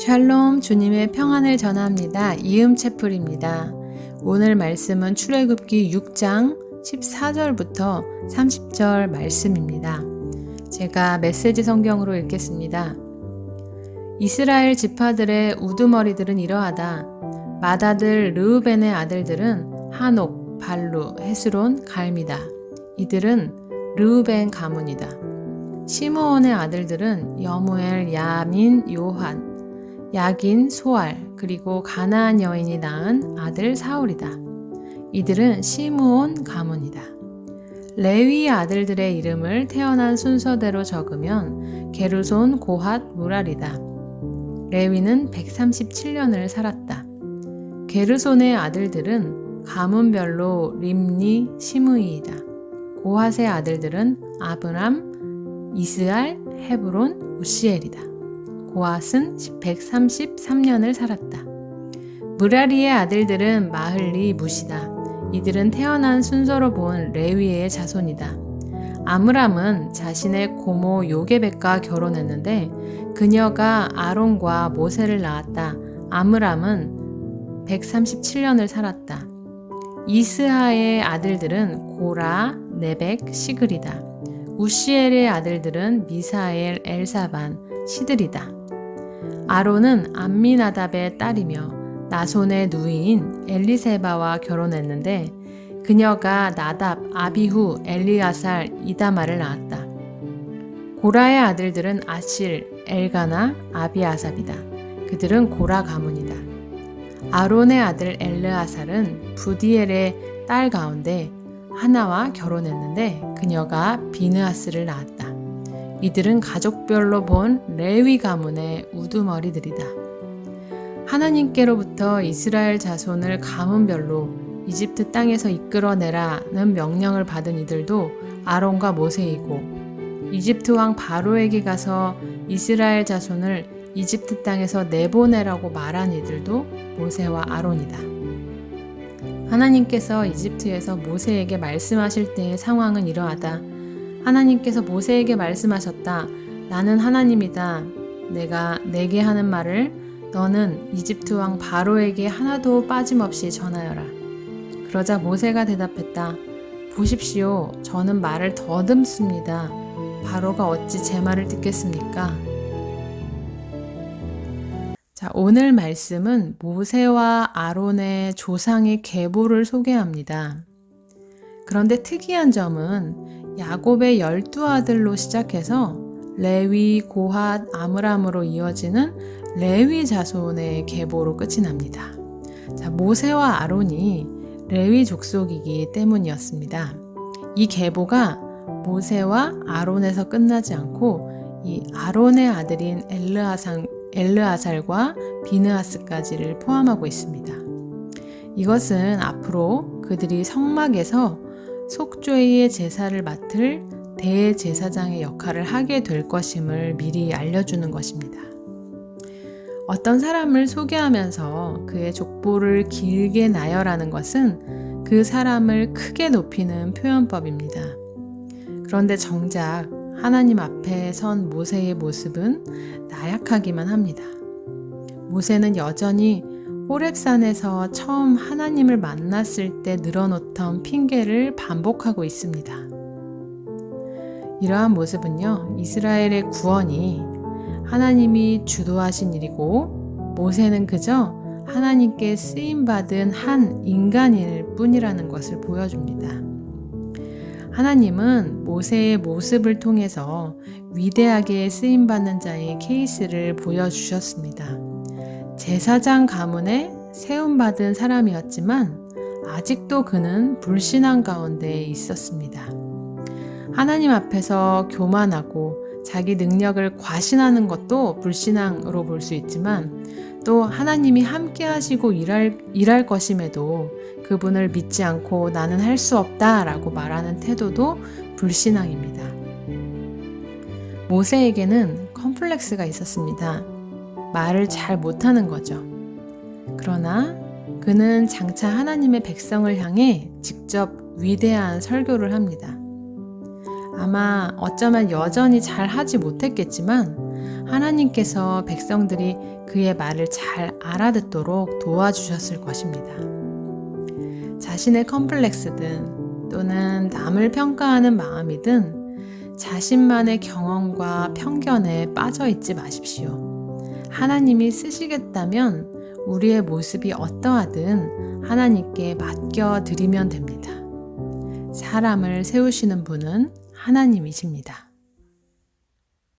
샬롬 주님의 평안을 전합니다. 이음 채플입니다. 오늘 말씀은 출애굽기 6장 14절부터 30절 말씀입니다. 제가 메시지 성경으로 읽겠습니다. 이스라엘 지파들의 우두머리들은 이러하다. 마다들 르우벤의 아들들은 한옥, 발루, 헤스론, 갈미다. 이들은 르우벤 가문이다. 시므온의 아들들은 여무엘, 야민, 요한, 야긴, 소알, 그리고 가나안 여인이 낳은 아들 사울이다. 이들은 시므온 가문이다. 레위 아들들의 이름을 태어난 순서대로 적으면 게르손, 고핫, 무랄이다. 레위는 137년을 살았다. 게르손의 아들들은 가문별로 림니, 시므이이다. 고핫의 아들들은 아브람, 이스알, 헤브론, 우시엘이다. 고앗은 133년을 살았다. 무라리의 아들들은 마흘리, 무시다. 이들은 태어난 순서로 본 레위의 자손이다. 아므람은 자신의 고모 요게백과 결혼했는데 그녀가 아론과 모세를 낳았다. 아므람은 137년을 살았다. 이스하의 아들들은 고라, 네벡, 시글이다. 우시엘의 아들들은 미사엘, 엘사반, 시들이다. 아론은 암미나답의 딸이며 나손의 누이인 엘리세바와 결혼했는데 그녀가 나답, 아비후, 엘리아살, 이다마를 낳았다. 고라의 아들들은 아실, 엘가나, 아비아삽이다. 그들은 고라 가문이다. 아론의 아들 엘르아살은 부디엘의 딸 가운데 하나와 결혼했는데 그녀가 비느하스를 낳았다. 이들은 가족별로 본 레위 가문의 우두머리들이다. 하나님께로부터 이스라엘 자손을 가문별로 이집트 땅에서 이끌어내라는 명령을 받은 이들도 아론과 모세이고 이집트 왕 바로에게 가서 이스라엘 자손을 이집트 땅에서 내보내라고 말한 이들도 모세와 아론이다. 하나님께서 이집트에서 모세에게 말씀하실 때의 상황은 이러하다. 하나님께서 모세에게 말씀하셨다. 나는 하나님이다. 내가 내게 하는 말을 너는 이집트 왕 바로에게 하나도 빠짐없이 전하여라. 그러자 모세가 대답했다. 보십시오. 저는 말을 더듬습니다. 바로가 어찌 제 말을 듣겠습니까? 자, 오늘 말씀은 모세와 아론의 조상의 계보를 소개합니다. 그런데 특이한 점은 야곱의 열두 아들로 시작해서 레위, 고핫, 아므람으로 이어지는 레위 자손의 계보로 끝이 납니다. 자, 모세와 아론이 레위 족속이기 때문이었습니다. 이 계보가 모세와 아론에서 끝나지 않고 이 아론의 아들인 엘르아상 엘르아살과 비느하스까지를 포함하고 있습니다. 이것은 앞으로 그들이 성막에서 속죄의 제사를 맡을 대제사장의 역할을 하게 될 것임을 미리 알려주는 것입니다. 어떤 사람을 소개하면서 그의 족보를 길게 나열하는 것은 그 사람을 크게 높이는 표현법입니다. 그런데 정작 하나님 앞에 선 모세의 모습은 나약하기만 합니다. 모세는 여전히 호렙산에서 처음 하나님을 만났을 때 늘어놓던 핑계를 반복하고 있습니다. 이러한 모습은요, 이스라엘의 구원이 하나님이 주도하신 일이고, 모세는 그저 하나님께 쓰임받은 한 인간일 뿐이라는 것을 보여줍니다. 하나님은 모세의 모습을 통해서 위대하게 쓰임받는 자의 케이스를 보여주셨습니다. 제사장 가문에 세움받은 사람이었지만 아직도 그는 불신앙 가운데 있었습니다. 하나님 앞에서 교만하고 자기 능력을 과신하는 것도 불신앙으로 볼 수 있지만 또 하나님이 함께 하시고 일할, 일할 것임에도 그분을 믿지 않고 나는 할 수 없다 라고 말하는 태도도 불신앙입니다. 모세에게는 컴플렉스가 있었습니다. 말을 잘 못하는 거죠. 그러나 그는 장차 하나님의 백성을 향해 직접 위대한 설교를 합니다. 아마 어쩌면 여전히 잘 하지 못했겠지만 하나님께서 백성들이 그의 말을 잘 알아듣도록 도와주셨을 것입니다. 자신의 컴플렉스든 또는 남을 평가하는 마음이든 자신만의 경험과 편견에 빠져 있지 마십시오. 하나님이 쓰시겠다면 우리의 모습이 어떠하든 하나님께 맡겨 드리면 됩니다. 사람을 세우시는 분은 하나님이십니다.